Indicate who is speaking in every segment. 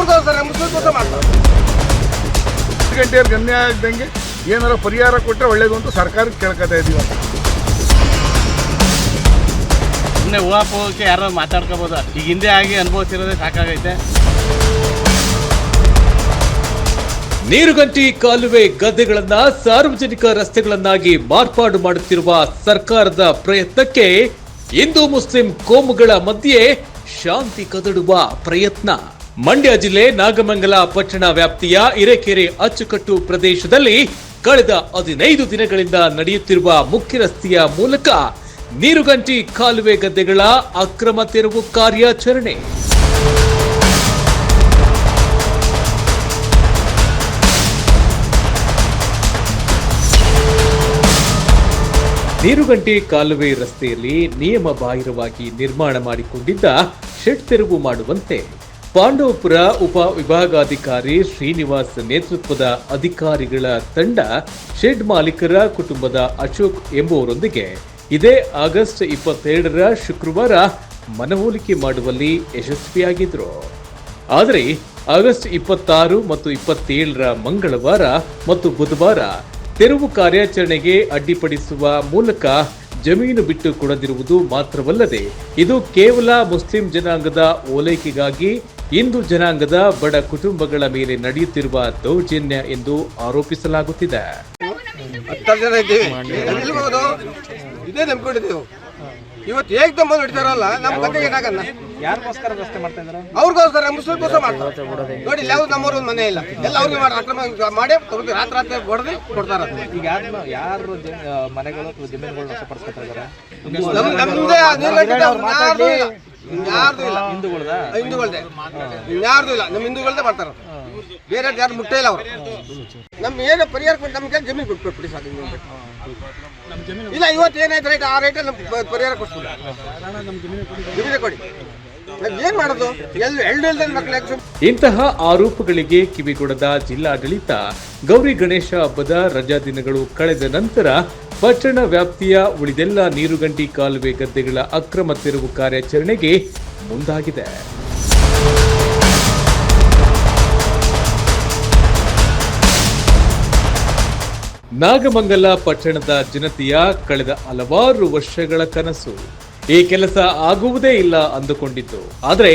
Speaker 1: Muslim ಸಹ ಮಾಡ್ತಾರೆ. ಹತ್ತು ಗಂಟೆಯವ್ರಿಗೆ ಅನ್ಯಾಯ ಆಗ್ದಂಗೆ ಏನಾರ ಪರಿಹಾರ ಕೊಟ್ಟರೆ ಒಳ್ಳೇದು ಅಂತ ಸರ್ಕಾರಕ್ಕೆ ಕೇಳ್ಕೊತಾ ಇದೀವಿ
Speaker 2: ಸುಮ್ಮನೆ ಊಹಾಪೋಹಕ್ಕೆ ಯಾರೋ ಮಾತಾಡ್ಕೋಬೋದು. ಈಗ ಹಿಂದೆ ಆಗಿ ಅನುಭವಿಸಿರೋದೇ ಸಾಕಾಗೈತೆ.
Speaker 3: ನೀರುಗಂಟಿ ಕಾಲುವೆ ಗದ್ದೆಗಳನ್ನ ಸಾರ್ವಜನಿಕ ರಸ್ತೆಗಳನ್ನಾಗಿ ಮಾರ್ಪಾಡು ಮಾಡುತ್ತಿರುವ ಸರ್ಕಾರದ ಪ್ರಯತ್ನಕ್ಕೆ ಹಿಂದೂ ಮುಸ್ಲಿಂ ಕೋಮುಗಳ ಮಧ್ಯೆ ಶಾಂತಿ ಕದಡುವ ಪ್ರಯತ್ನ. ಮಂಡ್ಯ ಜಿಲ್ಲೆ ನಾಗಮಂಗಲ ಪಟ್ಟಣ ವ್ಯಾಪ್ತಿಯ ಇರೆಕೆರೆ ಅಚ್ಚುಕಟ್ಟು ಪ್ರದೇಶದಲ್ಲಿ ಕಳೆದ ಹದಿನೈದು ದಿನಗಳಿಂದ ನಡೆಯುತ್ತಿರುವ ಮುಖ್ಯ ರಸ್ತೆಯ ಮೂಲಕ ನೀರುಗಂಟಿ ಕಾಲುವೆ ಗದ್ದೆಗಳ ಅಕ್ರಮ ತೆರವು ಕಾರ್ಯಾಚರಣೆ. ನೀರುಗಂಟಿ ಕಾಲುವೆ ರಸ್ತೆಯಲ್ಲಿ ನಿಯಮ ಬಾಹಿರವಾಗಿ ನಿರ್ಮಾಣ ಮಾಡಿಕೊಂಡಿದ್ದ ಶೆಡ್ ತೆರವು ಮಾಡುವಂತೆ ಪಾಂಡವಪುರ ಉಪ ವಿಭಾಗಾಧಿಕಾರಿ ಶ್ರೀನಿವಾಸ್ ನೇತೃತ್ವದ ಅಧಿಕಾರಿಗಳ ತಂಡ ಶೆಡ್ ಮಾಲೀಕರ ಕುಟುಂಬದ ಅಶೋಕ್ ಎಂಬುವರೊಂದಿಗೆ ಇದೇ ಆಗಸ್ಟ್ ಇಪ್ಪತ್ತೆರಡರ ಶುಕ್ರವಾರ ಮನವೊಲಿಕೆ ಮಾಡುವಲ್ಲಿ ಯಶಸ್ವಿಯಾಗಿದ್ರು. ಆದರೆ ಆಗಸ್ಟ್ ಇಪ್ಪತ್ತಾರು ಮತ್ತು ಇಪ್ಪತ್ತೇಳರ ಮಂಗಳವಾರ ಮತ್ತು ಬುಧವಾರ ತೆರವು ಕಾರ್ಯಾಚರಣೆಗೆ ಅಡ್ಡಿಪಡಿಸುವ ಮೂಲಕ ಜಮೀನು ಬಿಟ್ಟು ಕೊಡದಿರುವುದು ಮಾತ್ರವಲ್ಲದೆ ಇದು ಕೇವಲ ಮುಸ್ಲಿಂ ಜನಾಂಗದ ಓಲೈಕೆಗಾಗಿ ಹಿಂದೂ ಜನಾಂಗದ ಬಡ ಕುಟುಂಬಗಳ ಮೇಲೆ ನಡೆಯುತ್ತಿರುವ ದೌರ್ಜನ್ಯ ಎಂದು ಆರೋಪಿಸಲಾಗುತ್ತಿದೆ.
Speaker 1: ಇದೇ. ನಂಬ್ಕೊಂಡಿದ್ದೀವಿ. ಇವತ್ತು ಹೇಗೆ ತಮ್ಮ ನಡೀತಾರಲ್ಲ ನಮ್ಮ ಗದ್ದೆಗೆ ಏನಾಗಲ್ಲ.
Speaker 4: ಯಾರಿಗೋಸ್ಕರ ರಸ್ತೆ ಮಾಡ್ತಾ ಇದ್ದಾರೆ?
Speaker 1: ಅವ್ರಿಗೋಸ್ಕರ ಮುಸ್ಲಿಮ್ಗೋಸ್ಕರ ಮಾಡ್ತಾರೆ. ನೋಡಿ ಇಲ್ಲಿ ಯಾವ್ದು ನಮ್ಮವ್ರ ಒಂದು ಮನೆ ಇಲ್ಲ. ಎಲ್ಲ ಅವ್ರಿಗೆ ಮಾಡಿ ಅಕ್ರಮ ಮಾಡಿ ತಗೊಂಡು ರಾತ್ರಿ ರಾತ್ರಿ ಹೊಡೆದು ಕೊಡ್ತಾರ
Speaker 4: ಈಗ ಯಾರು ಯಾರು ಮನೆಗಳು ಜಮೀನುಗಳು ಜಮೀನುಗಳನ್ನ ವಶಪಡಿಸ್ಕೊತಾ ಇದ್ದಾರೆ?
Speaker 1: ನಮ್ ನಮ್ದೇ ಯಾರ್ದು ಇಲ್ಲ. ನಮ್
Speaker 4: ಹಿಂದೂಗಳದ
Speaker 1: ಹಿಂದೂಗಳ್ದೆ. ಯಾರ್ದು ಇಲ್ಲ. ನಮ್ಮ ಹಿಂದೂಗಳ್ದೆ ಬರ್ತಾರೆ ಬೇರೆ ಯಾರು ಮುಟ್ಟೇ ಇಲ್ಲ ಅವರು. ನಮ್ ಏನು ಪರಿಹಾರ ಕೊಟ್ಟು ನಮ್ಗೆ ಜಮೀನು ಕೊಟ್ಟು ಸರ್ ಇಲ್ಲ ಇವತ್ತು ಏನಾಯ್ತು ರೈಟ್ ಆ ರೈಟ್ ನಮ್ಗೆ ಪರಿಹಾರ ಕೊಡ್ತೀವಿ ಜಮೀನು ಕೊಡಿ.
Speaker 3: ಇಂತಹ ಆರೋಪಗಳಿಗೆ ಕಿವಿಗೊಡದ ಜಿಲ್ಲಾಡಳಿತ ಗೌರಿ ಗಣೇಶ ಹಬ್ಬದ ರಜಾ ದಿನಗಳು ಕಳೆದ ನಂತರ ಪಟ್ಟಣ ವ್ಯಾಪ್ತಿಯ ಉಳಿದೆಲ್ಲ ನೀರುಗಂಟಿ ಕಾಲುವೆ ಗದ್ದೆಗಳ ಅಕ್ರಮ ತೆರವು ಕಾರ್ಯಾಚರಣೆಗೆ ಮುಂದಾಗಿದೆ. ನಾಗಮಂಗಲ ಪಟ್ಟಣದ ಜನತೆಯ ಕಳೆದ ಹಲವಾರು ವರ್ಷಗಳ ಕನಸು. ಈ ಕೆಲಸ ಆಗುವುದೇ ಇಲ್ಲ ಅಂದುಕೊಂಡಿತ್ತು ಆದರೆ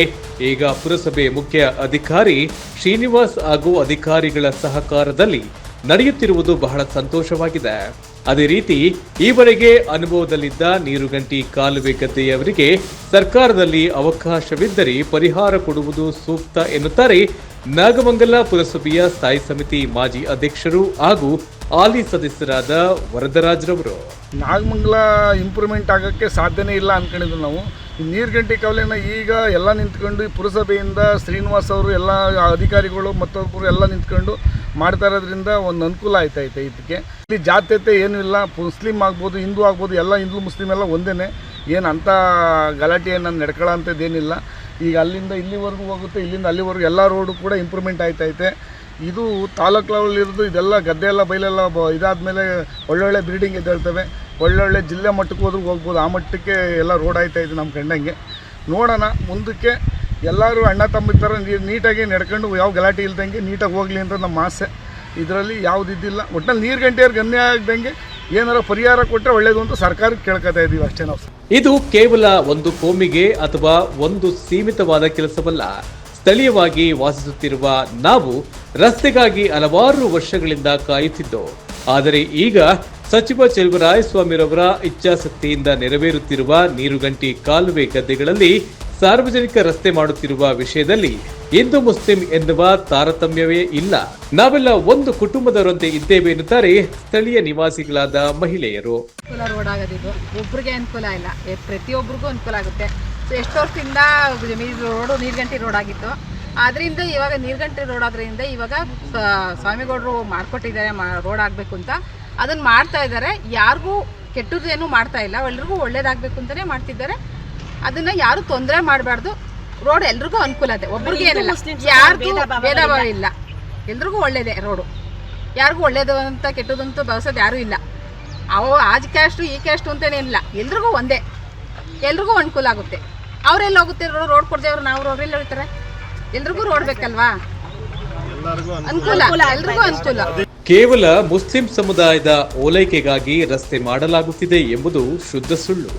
Speaker 3: ಈಗ ಪುರಸಭೆ ಮುಖ್ಯ ಅಧಿಕಾರಿ ಶ್ರೀನಿವಾಸ್ ಹಾಗೂ ಅಧಿಕಾರಿಗಳ ಸಹಕಾರದಲ್ಲಿ ನಡೆಯುತ್ತಿರುವುದು ಬಹಳ ಸಂತೋಷವಾಗಿದೆ. ಅದೇ ರೀತಿ ಈವರೆಗೆ ಅನುಭವದಲ್ಲಿದ್ದ ನೀರುಗಂಟಿ ಕಾಲುವೆ ಗದ್ದೆಯವರಿಗೆ ಸರ್ಕಾರದಲ್ಲಿ ಅವಕಾಶವಿದ್ದರೆ ಪರಿಹಾರ ಕೊಡುವುದು ಸೂಕ್ತ ಎನ್ನುತ್ತಾರೆ ನಾಗಮಂಗಲ ಪುರಸಭೆಯ ಸ್ಥಾಯಿ ಸಮಿತಿ ಮಾಜಿ ಅಧ್ಯಕ್ಷರು ಹಾಗೂ ಹಾಲಿ ಸದಸ್ಯರಾದ ವರದರಾಜ್ರವರು.
Speaker 1: ನಾಗಮಂಗಲ ಇಂಪ್ರೂವ್ಮೆಂಟ್ ಆಗೋಕ್ಕೆ ಸಾಧ್ಯನೇ ಇಲ್ಲ ಅನ್ಕೊಂಡಿದ್ವಿ ನಾವು. ನೀರ್ಗಂಟಿ ಕಾವಲಿನ ಈಗ ಎಲ್ಲ ನಿಂತ್ಕೊಂಡು ಪುರಸಭೆಯಿಂದ ಶ್ರೀನಿವಾಸ್ ಅವರು ಎಲ್ಲ ಅಧಿಕಾರಿಗಳು ಮತ್ತೊಬ್ಬರು ಎಲ್ಲ ನಿಂತ್ಕೊಂಡು ಮಾಡ್ತಾ ಇರೋದ್ರಿಂದ ಒಂದು ಅನುಕೂಲ ಆಯ್ತೈತೆ ಇದಕ್ಕೆ ಇಲ್ಲಿ ಜಾತ್ಯತೆ ಏನೂ ಇಲ್ಲ, ಮುಸ್ಲಿಂ ಆಗ್ಬೋದು, ಹಿಂದೂ ಆಗ್ಬೋದು, ಎಲ್ಲ ಹಿಂದೂ ಮುಸ್ಲಿಂ ಎಲ್ಲ ಒಂದೇ ಏನು ಅಂಥ ಗಲಾಟೆ ಏನು ನಾನು ನಡ್ಕೊಳ್ಳೋಂಥದ್ದೇನಿಲ್ಲ ಈಗ ಅಲ್ಲಿಂದ ಇಲ್ಲಿವರೆಗೂ ಹೋಗುತ್ತೆ, ಇಲ್ಲಿಂದ ಅಲ್ಲಿವರೆಗೂ ಎಲ್ಲ ರೋಡು ಕೂಡ ಇಂಪ್ರೂವ್ಮೆಂಟ್ ಆಯ್ತೈತೆ ಇದು ತಾಲೂಕು ಲೆವೆಲ್ ಇರೋದು ಇದೆಲ್ಲ ಗದ್ದೆ ಎಲ್ಲ ಬೈಲೆಲ್ಲ ಬ ಇದಾದಮೇಲೆ ಒಳ್ಳೊಳ್ಳೆ ಬಿಲ್ಡಿಂಗ್ ಎದ್ದೇಳ್ತವೆ ಒಳ್ಳೊಳ್ಳೆ ಜಿಲ್ಲೆ ಮಟ್ಟಕ್ಕೆ ಹೋದ್ರೂ ಹೋಗ್ಬೋದು. ಆ ಮಟ್ಟಕ್ಕೆ ಎಲ್ಲ ರೋಡ್ ಆಯ್ತಾ ಇದೆ ನಮ್ಮ ಕಂಡಂಗೆ. ನೋಡೋಣ, ಮುಂದಕ್ಕೆ ಎಲ್ಲರೂ ಅಣ್ಣ ತಮ್ಮ ಥರ ನೀಟಾಗಿ ನಡ್ಕೊಂಡು ಯಾವ ಗಲಾಟೆ ಇಲ್ದಂಗೆ ನೀಟಾಗಿ ಹೋಗಲಿ ಅಂತ ನಮ್ಮ ಆಸೆ. ಇದರಲ್ಲಿ ಯಾವ್ದು ಇದ್ದಿಲ್ಲ. ಒಟ್ಟಿನಲ್ಲಿ ನೀರು ಗಂಟೆಯವ್ರಿಗೆ ಅನ್ಯಾಯ ಆಗ್ದಂಗೆ ಏನಾರ ಪರಿಹಾರ ಕೊಟ್ಟರೆ ಒಳ್ಳೇದು ಅಂತ ಸರ್ಕಾರಕ್ಕೆ ಕೇಳ್ಕೊತಾ ಇದ್ದೀವಿ ಅಷ್ಟೇ ನಾವು.
Speaker 3: ಇದು ಕೇವಲ ಒಂದು ಕೋಮಿಗೆ ಅಥವಾ ಒಂದು ಸೀಮಿತವಾದ ಕೆಲಸವಲ್ಲ. ಸ್ಥಳೀಯವಾಗಿ ವಾಸಿಸುತ್ತಿರುವ ನಾವು ರಸ್ತೆಗಾಗಿ ಹಲವಾರು ವರ್ಷಗಳಿಂದ ಕಾಯುತ್ತಿದ್ದೋ. ಆದರೆ ಈಗ ಸಚಿವ ಚೆಲುವರಾಯಸ್ವಾಮಿರವರ ಇಚ್ಛಾಸಕ್ತಿಯಿಂದ ನೆರವೇರುತ್ತಿರುವ ನೀರುಗಂಟಿ ಕಾಲುವೆ ಗದ್ದೆಗಳಲ್ಲಿ ಸಾರ್ವಜನಿಕ ರಸ್ತೆ ಮಾಡುತ್ತಿರುವ ವಿಷಯದಲ್ಲಿ ಹಿಂದೂ ಮುಸ್ಲಿಂ ಎನ್ನುವ ತಾರತಮ್ಯವೇ ಇಲ್ಲ. ನಾವೆಲ್ಲ ಒಂದು ಕುಟುಂಬದವರಂತೆ ಇದ್ದೇವೆ ಎನ್ನುತ್ತಾರೆ ಸ್ಥಳೀಯ ನಿವಾಸಿಗಳಾದ ಮಹಿಳೆಯರು.
Speaker 5: ರೋಡ್ ಆಗೋದಿದ್ದು ಒಬ್ರಿಗೆ ಅನುಕೂಲ ಇಲ್ಲ. ಪ್ರತಿಯೊಬ್ಬರಿಗೂ ಅನುಕೂಲ ಆಗುತ್ತೆ. ಸೊ ಎಷ್ಟು ವರ್ಷದಿಂದ ರೋಡ್ ನೀರ್ಗಂಟಿ ರೋಡ್ ಆಗಿತ್ತು. ಅದರಿಂದ ಇವಾಗ ನೀರ್ಗಂಟಿ ರೋಡ್ ಆದ್ರಿಂದ ಇವಾಗ ಸ್ವಾಮಿಗೌಡರು ಮಾಡ್ಕೊಟ್ಟಿದ್ದಾರೆ ರೋಡ್ ಆಗಬೇಕು ಅಂತ. ಅದನ್ನು ಮಾಡ್ತಾ ಇದ್ದಾರೆ. ಯಾರಿಗೂ ಕೆಟ್ಟದ್ದೇನು ಮಾಡ್ತಾ ಇಲ್ಲ. ಎಲ್ರಿಗೂ ಒಳ್ಳೇದಾಗಬೇಕು ಅಂತಲೇ ಮಾಡ್ತಿದ್ದಾರೆ. ಅದನ್ನ ಯಾರು ತೊಂದರೆ ಮಾಡಬಾರ್ದು. ರೋಡ್ ಎಲ್ರಿಗೂ ಅನುಕೂಲ ಇದೆ ಒಬ್ರಿಗೆ ಏನಿಲ್ಲ ಯಾರಿಗೂ ಭೇದ ಭಾವ ಇಲ್ಲ. ಎಲ್ರಿಗೂ ಒಳ್ಳೇದೇ ರೋಡು. ಯಾರಿಗೂ ಒಳ್ಳೇದು ಅಂತ ಕೆಟ್ಟದಂತೂ ಬಯಸೋದು ಭಾವಿಸೋದು ಯಾರೂ ಇಲ್ಲ. ಅವು ಆಜ್ ಕ್ಯಾಸ್ಟು ಈ ಕ್ಯಾಸ್ಟು ಅಂತೇನಿಲ್ಲ ಎಲ್ರಿಗೂ ಒಂದೇ. ಎಲ್ರಿಗೂ ಅನುಕೂಲ ಆಗುತ್ತೆ. ಅವ್ರೆಲ್ಲ ಹೋಗುತ್ತೆ ರೋಡ್? ಕೊಡ್ದೇವ್ರು ನಾವು ಅವ್ರೆಲ್ಲ ಹೇಳ್ತಾರೆ ಎಲ್ರಿಗೂ ರೋಡ್ ಬೇಕಲ್ವಾ? ಅನುಕೂಲ. ಎಲ್ರಿಗೂ ಅನುಕೂಲ.
Speaker 3: ಕೇವಲ ಮುಸ್ಲಿಂ ಸಮುದಾಯದ ಓಲೈಕೆಗಾಗಿ ರಸ್ತೆ ಮಾಡಲಾಗುತ್ತಿದೆ ಎಂಬುದು ಶುದ್ಧ ಸುಳ್ಳು.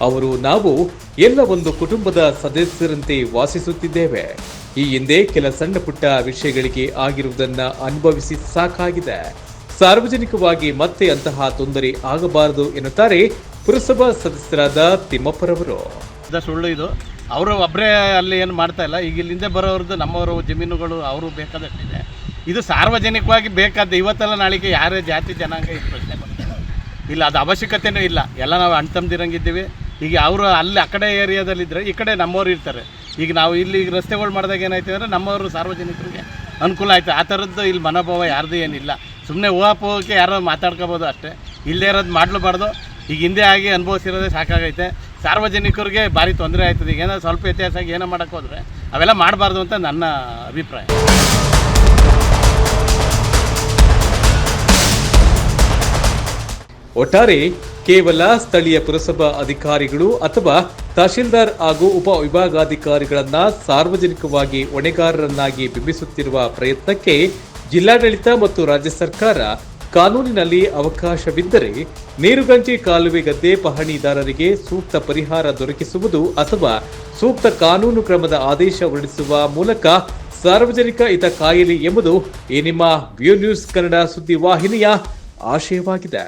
Speaker 3: ಅವರು ನಾವು ಎಲ್ಲ ಒಂದು ಕುಟುಂಬದ ಸದಸ್ಯರಂತೆ ವಾಸಿಸುತ್ತಿದ್ದೇವೆ. ಈ ಹಿಂದೆ ಕೆಲ ಸಣ್ಣ ಪುಟ್ಟ ವಿಷಯಗಳಿಗೆ ಆಗಿರುವುದನ್ನು ಅನುಭವಿಸಿ ಸಾಕಾಗಿದೆ. ಸಾರ್ವಜನಿಕವಾಗಿ ಮತ್ತೆ ಅಂತಹ ತೊಂದರೆ ಆಗಬಾರದು ಎನ್ನುತ್ತಾರೆ ಪುರಸಭಾ ಸದಸ್ಯರಾದ ತಿಮ್ಮಪ್ಪರವರು.
Speaker 2: ಸುಳ್ಳು ಇದು. ಅವರು ಒಬ್ಬರೇ ಅಲ್ಲಿ ಏನು ಮಾಡ್ತಾ ಇಲ್ಲ. ಈಗ ಇಲ್ಲಿಂದ ಬರೋರದ್ದು ನಮ್ಮವರು ಜಮೀನುಗಳು, ಅವರು ಬೇಕಾದಷ್ಟಿದೆ. ಇದು ಸಾರ್ವಜನಿಕವಾಗಿ ಬೇಕಾದ ಇವತ್ತೆಲ್ಲ ನಾಳೆಗೆ ಯಾರೇ ಜಾತಿ ಜನಾಂಗ ಇದು ಪ್ರಶ್ನೆ ಬರ್ತಾರೆ ಇಲ್ಲ, ಅದು ಅವಶ್ಯಕತೆನೂ ಇಲ್ಲ. ಎಲ್ಲ ನಾವು ಅಣ್ಣ ತಮ್ಮದಿರಂಗಿದ್ದೀವಿ ಈಗ ಅವರು ಅಲ್ಲಿ ಆ ಕಡೆ ಏರಿಯಾದಲ್ಲಿದ್ದರೆ ಈ ಕಡೆ ನಮ್ಮವ್ರು ಇರ್ತಾರೆ. ಈಗ ನಾವು ಇಲ್ಲಿ ಈಗ ರಸ್ತೆಗಳು ಮಾಡಿದಾಗ ಏನಾಯ್ತು ಅಂದರೆ ನಮ್ಮವರು ಸಾರ್ವಜನಿಕರಿಗೆ ಅನುಕೂಲ ಆಯಿತು. ಆ ಥರದ್ದು ಇಲ್ಲಿ ಮನೋಭಾವ ಯಾರ್ದು ಏನಿಲ್ಲ. ಸುಮ್ಮನೆ ಹೋಗೋಕ್ಕೆ ಯಾರೋ ಮಾತಾಡ್ಕೋಬೋದು ಅಷ್ಟೇ. ಇಲ್ಲದೇ ಇರೋದು ಮಾಡಲೂಬಾರ್ದು. ಈಗ ಹಿಂದೆ ಆಗಿ ಅನುಭವಿಸಿರೋದೇ ಸಾಕಾಗೈತೆ. ಸಾರ್ವಜನಿಕರಿಗೆ ಭಾರಿ ತೊಂದರೆ ಆಯ್ತದೆ. ಈಗ ಏನೋ ಸ್ವಲ್ಪ ವ್ಯತ್ಯಾಸ ಆಗಿ ಏನೋ ಮಾಡೋಕ್ಕೋದ್ರೆ ಅವೆಲ್ಲ ಮಾಡಬಾರ್ದು ಅಂತ ನನ್ನ ಅಭಿಪ್ರಾಯ.
Speaker 3: ಒಟ್ಟಾರೆ ಕೇವಲ ಸ್ಥಳೀಯ ಪುರಸಭಾ ಅಧಿಕಾರಿಗಳು ಅಥವಾ ತಹಶೀಲ್ದಾರ್ ಹಾಗೂ ಉಪ ವಿಭಾಗಾಧಿಕಾರಿಗಳನ್ನ ಸಾರ್ವಜನಿಕವಾಗಿ ಹೊಣೆಗಾರರನ್ನಾಗಿ ಬಿಂಬಿಸುತ್ತಿರುವ ಪ್ರಯತ್ನಕ್ಕೆ ಜಿಲ್ಲಾಡಳಿತ ಮತ್ತು ರಾಜ್ಯ ಸರ್ಕಾರ ಕಾನೂನಿನಲ್ಲಿ ಅವಕಾಶವಿದ್ದರೆ ನೀರುಗಂಜಿ ಕಾಲುವೆ ಗದ್ದೆ ಪಹಣಿದಾರರಿಗೆ ಸೂಕ್ತ ಪರಿಹಾರ ದೊರಕಿಸುವುದು ಅಥವಾ ಸೂಕ್ತ ಕಾನೂನು ಕ್ರಮದ ಆದೇಶ ಹೊರಡಿಸುವ ಮೂಲಕ ಸಾರ್ವಜನಿಕ ಹಿತ ಕಾಯಲಿ ಎಂಬುದು ಈ ನಿಮ್ಮ ವ್ಯೂ ನ್ಯೂಸ್ ಕನ್ನಡ ಸುದ್ದಿ ವಾಹಿನಿಯ ಆಶಯವಾಗಿದೆ.